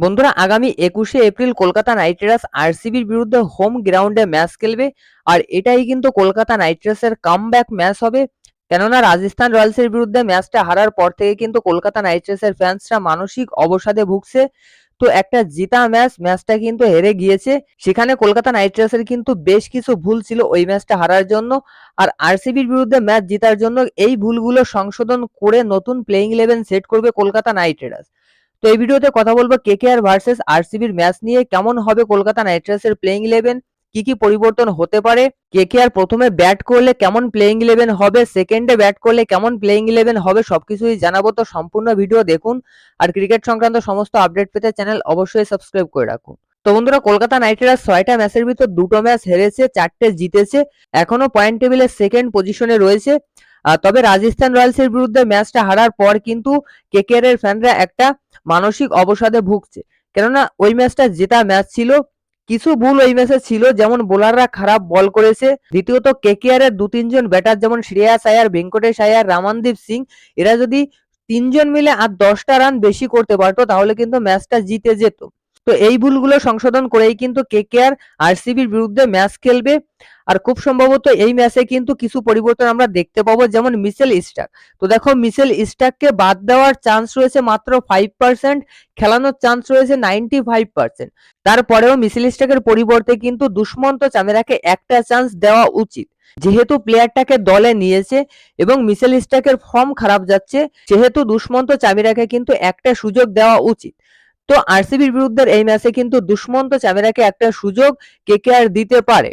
বন্ধুরা, আগামী একুশে এপ্রিল কলকাতা নাইট রাইডার্স আরসিবির বিরুদ্ধে হোম গ্রাউন্ডে ম্যাচ খেলবে। আর এটাই কিন্তু কলকাতা নাইট রাইডার্সের কামব্যাক ম্যাচ হবে। কেননা, রাজস্থান রয়্যালসের বিরুদ্ধে ম্যাচটা হারার পর থেকে কিন্তু কলকাতা নাইট রাইডার্সের ফ্যান্সরা মানসিক অবসাদে ভুগছে। তো একটা জিতা ম্যাচ, ম্যাচটা কিন্তু হেরে গিয়েছে। সেখানে কলকাতা নাইট রাইডার্সের কিন্তু বেশ কিছু ভুল ছিল ওই ম্যাচটা হারার জন্য। আর আরসিবির বিরুদ্ধে ম্যাচ জেতার জন্য এই ভুলগুলো সংশোধন করে নতুন প্লেইং ইলেভেন সেট করবে কলকাতা নাইট রাইডার্স তো এই ভিডিওতে কথা বলব কেকেআর ভার্সেস আরসিবির ম্যাচ নিয়ে। কেমন হবে কলকাতা নাইট রাইডার্সের প্লেইং ইলেভেন কি কি পরিবর্তন হতে পারে? কে কে আর প্রথমে ব্যাট করলে কেমন প্লেইং ইলেভেন হবে? সেকেন্ডে ব্যাট করলে কেমন প্লেইং ইলেভেন হবে? সবকিছুই জানাব। তো সম্পূর্ণ ভিডিও দেখুন। আর ক্রিকেট সংক্রান্ত সমস্ত আপডেট পেতে চ্যানেল অবশ্যই সাবস্ক্রাইব করে রাখুন। তো বন্ধুরা, কলকাতা নাইট রাইডার্স ছয়টা ম্যাচের ভিতর দুটো ম্যাচ হেরেছে, চারটে জিতেছে, এখনও পয়েন্ট টেবিলের সেকেন্ড পজিশনে রয়েছে। তবে রাজস্থান রয়্যালসের বিরুদ্ধে ম্যাচটা হারার পর কিন্তু কেকেআর এর ফ্যানরা একটা মানসিক অবসাদে ভুগছে। কেননা ওই ম্যাচটা জেতা ম্যাচ ছিল, কিছু ভুল ওই ম্যাচে ছিল, যেমন বোলাররা খারাপ বল করেছে। দ্বিতীয়ত, কেকেআর এর দু তিনজন ব্যাটার যেমন শ্রেয়াস আয়ার ভেঙ্কটেশ আয়ার রামানদীপ সিং, এরা যদি তিনজন মিলে আর দশটা রান বেশি করতে পারতো, তাহলে কিন্তু ম্যাচটা জিতে যেত। তো এই ভুলগুলো সংশোধন করেই কিন্তু কেকেআর আরসিবির বিরুদ্ধে ম্যাচ খেলবে। আর খুব সম্ভবত এই ম্যাচে কিন্তু কিছু পরিবর্তন আমরা দেখতে পাবো, যেমন মিসেল স্টাক তো দেখো মিসেল স্টাককে বাদ দেওয়ার চান্স রয়েছে মাত্র ফাইভ পার্সেন্ট খেলানোর চান্স রয়েছে নাইনটি ফাইভ পার্সেন্ট তারপরেও মিসেল স্টাকের পরিবর্তে কিন্তু দুষ্মন্ত চামেরাকে একটা চান্স দেওয়া উচিত। যেহেতু প্লেয়ারটাকে দলে নিয়েছে এবং মিসেল স্টাকের ফর্ম খারাপ যাচ্ছে, সেহেতু দুষ্মন্ত চামিরাকে কিন্তু একটা সুযোগ দেওয়া উচিত। তো আরসিবির বিরুদ্ধে এই ম্যাচে কিন্তু দুষ্মন্ত চামিরাকে একটা সুযোগ কেকেআর দিতে পারে।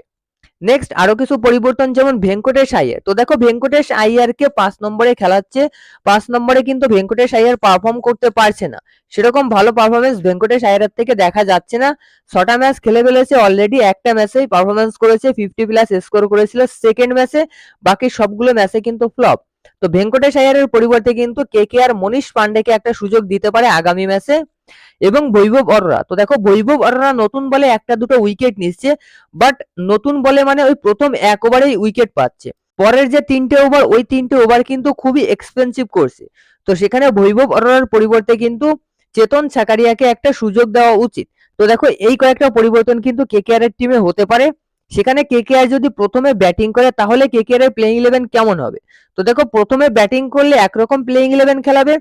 নেক্সট আরও কিছু পরিবর্তন যেমন ভেঙ্কটেশ আইয়ার। তো দেখো, ভেঙ্কটেশ আইয়ারকে পাঁচ নম্বরে খেলাচ্ছে। পাঁচ নম্বরে কিন্তু ভেঙ্কটেশ আইয়ার পারফর্ম করতে পারছে না। সেরকম ভালো পারফরমেন্স ভেঙ্কটেশ আইয়ারের থেকে দেখা যাচ্ছে না। ছটা ম্যাচ খেলে ফেলেছে অলরেডি একটা ম্যাচেই পারফরমেন্স করেছে ফিফটি প্লাস স্কোর করেছিল সেকেন্ড ম্যাচে। বাকি সবগুলো ম্যাচে কিন্তু ফ্লপ তো ভেঙ্কটেশ আইয়ারের পরিবর্তে কিন্তু কে কে আর মনীষ পান্ডেকে একটা সুযোগ দিতে পারে আগামী ম্যাচে এবং বৈভব অরোরা। তো দেখো, বৈভব অরোরা নতুন বলে একটা দুটো উইকেট নিচ্ছে, বাট নতুন বলে মানে ওই প্রথম এক ওভারেই উইকেট পাচ্ছে। পরের যে তিনটে ওভার, ওই তিনটে ওভার কিন্তু খুবই এক্সপেন্সিভ করছে। তো সেখানে বৈভব অরোরার পরিবর্তে কিন্তু চেতন ছাকারিয়াকে একটা সুযোগ দেওয়া উচিত। তো দেখো, এই কয়েকটা পরিবর্তন কিন্তু কেকেআর এর টিমে হতে পারে। সেখানে কেকেআর যদি প্রথমে ব্যাটিং করে, তাহলে কেকেআর এর প্লেইং ইলেভেন কেমন হবে? তো দেখো প্রথমে ব্যাটিং করলে একরকম প্লেইং ইলেভেন খেলাবে,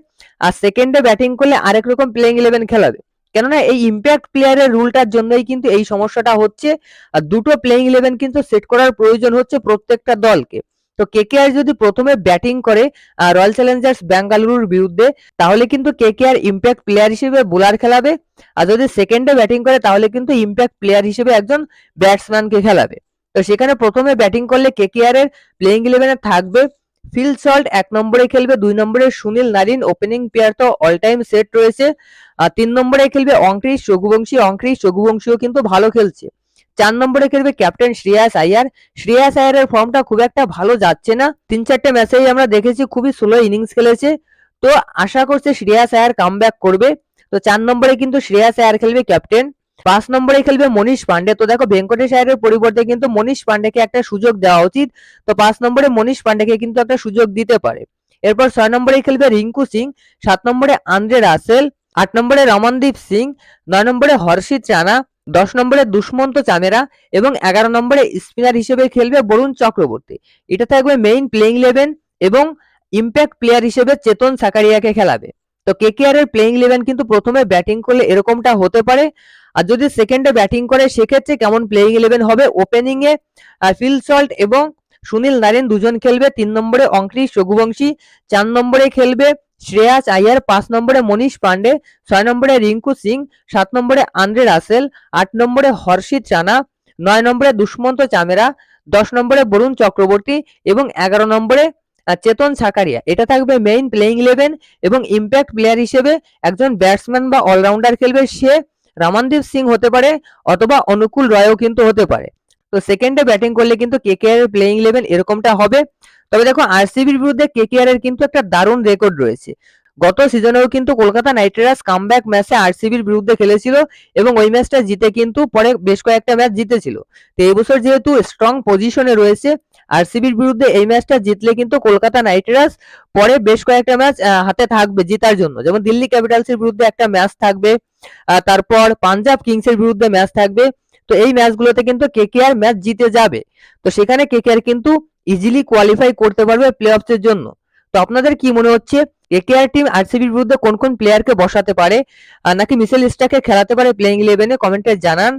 আর সেকেন্ডে ব্যাটিং করলে আরেক রকম প্লেইং ইলেভেন খেলাবে। কেননা এই ইম্প্যাক্ট প্লেয়ারের রুলটার জন্যই কিন্তু এই সমস্যাটা হচ্ছে, আর দুটো প্লেইং ইলেভেন কিন্তু সেট করার প্রয়োজন হচ্ছে প্রত্যেকটা দলকে। তো কেকেআর যদি প্রথমে ব্যাটিং করে রয়্যাল চ্যালেঞ্জার্স বেঙ্গালুরুর বিরুদ্ধে, তাহলে কিন্তু কেকেআর ইম্প্যাক্ট প্লেয়ার হিসেবে বোলার খেলাবে, আর যদি সেকেন্ডে ব্যাটিং করে, তাহলে কিন্তু ইম্প্যাক্ট প্লেয়ার হিসেবে একজন ব্যাটসম্যানকে খেলাবে। তো সেখানে প্রথমে ব্যাটিং করলে কেকেআর এর প্লেইং ইলেভেনে থাকবে ফিল সল্ট এক নম্বরে খেলবে, দুই নম্বরে সুনীল নারিন, ওপেনিং পেয়ার তো অল টাইম সেট রয়েছে তিন নম্বরে খেলবে অঙ্ক্রিশ রঘুবংশী অঙ্ক্রিশ রঘুবংশীও কিন্তু ভালো খেলছে। চার নম্বরে খেলবে ক্যাপ্টেন শ্রেয়াস আয়ার। শ্রেয়াস আয়ারের ফর্মটা খুব একটা ভালো যাচ্ছে না। তিন চারটে ম্যাচেই আমরা দেখেছি খুবই স্লো ইনিংস খেলেছে। তো আশা করছে শ্রেয়াস আয়ার কামব্যাক করবে। তো চার নম্বরে কিন্তু শ্রেয়াস আয়ার খেলবে ক্যাপ্টেন পাঁচ নম্বরে খেলবে মনীষ পান্ডে। তো দেখো ভেঙ্কটেশ আয়ারের পরিবর্তে কিন্তু মনীষ পান্ডেকে একটা সুযোগ দেওয়া উচিত। তো পাঁচ নম্বরে মনীষ পান্ডেকে কিন্তু একটা সুযোগ দিতে পারে। এরপর ছয় নম্বরে খেলবে রিঙ্কু সিং, সাত নম্বরে আন্দ্রে রাসেল, আট নম্বরে রমনদীপ সিং, নয় নম্বরে হর্ষিত রানা, দশ নম্বরে দুষ্মন্ত চামেরা এবং এগারো নম্বরে স্পিনার হিসেবে খেলবে বরুণ চক্রবর্তী। এটা থাকবে মেইন প্লেইং ইলেভেন এবং ইম্প্যাক্ট প্লেয়ার হিসেবে চেতন সাকারিয়াকে খেলাবে। তো কেকেআর এর প্লেইং ইলেভেন কিন্তু প্রথমে ব্যাটিং করলে এরকমটা হতে পারে। আর যদি সেকেন্ডে ব্যাটিং করে, সেক্ষেত্রে কেমন প্লেইং ইলেভেন হবে? ওপেনিং এ ফিল সল্ট এবং সুনীল নারিন দুজন খেলবে। তিন নম্বরে অঙ্ক্রিশ রঘুবংশী, চার নম্বরে খেলবে শ্রেয়াস আয়ার, পাঁচ নম্বরে মনীষ পান্ডে ছয় নম্বরে রিঙ্কু সিং, সাত নম্বরে আন্দ্রে রাসেল, আট নম্বরে হর্ষিত রানা, নয় নম্বরে দুষ্মন্ত চামেরা, দশ নম্বরে বরুণ চক্রবর্তী এবং এগারো নম্বরে চেতন সাকারিয়া এটা থাকবে মেইন প্লেইং ইলেভেন এবং ইম্প্যাক্ট প্লেয়ার হিসেবে একজন ব্যাটসম্যান বা অলরাউন্ডার খেলবে সে রামানদীপ সিং হতে পারে অথবা অনুকূল রয়ও কিন্তু হতে পারে। তো সেকেন্ডে ব্যাটিং করলে কিন্তু কেকেআর এর প্লেইং ইলেভেন এরকমটা হবে। তবে দেখো আরসিবির বিরুদ্ধে কে কেকেআর এর কিন্তু একটা দারুণ রেকর্ড রয়েছে। গত সিজনেও কিন্তু কলকাতা নাইট রাইডার্স কামব্যাক ম্যাচে আরসিবির বিরুদ্ধে খেলেছিল এবং ওই ম্যাচটা জিতে কিন্তু পরে বেশ কয়েকটা ম্যাচ জিতেছিল। তো এই বছর যেহেতু স্ট্রং পজিশনে রয়েছে আরসিবির বিরুদ্ধে এই ম্যাচটা জিতলে কিন্তু কলকাতা নাইট রাইডার্স পরে বেশ কয়েকটা ম্যাচ হাতে থাকবে জেতার জন্য। যেমন দিল্লি ক্যাপিটালসের বিরুদ্ধে একটা ম্যাচ থাকবে তারপর পাঞ্জাব কিংসের বিরুদ্ধে ম্যাচ থাকবে। তো এই ম্যাচগুলোতে কিন্তু কেকেআর ম্যাচ জিতে যাবে। তো সেখানে কেকেআর কিন্তু ইজিলি কোয়ালিফাই করতে পারবে প্লে অফসের জন্য। তো আপনাদের কি মনে হচ্ছে কেকেআর টিম আরসিবির বিরুদ্ধে কোন কোন প্লেয়ারকে বসাতে পারে? নাকি মিসেল স্টাকে খেলাতে পারে প্লেইং ইলেভেনে কমেন্টে জানান।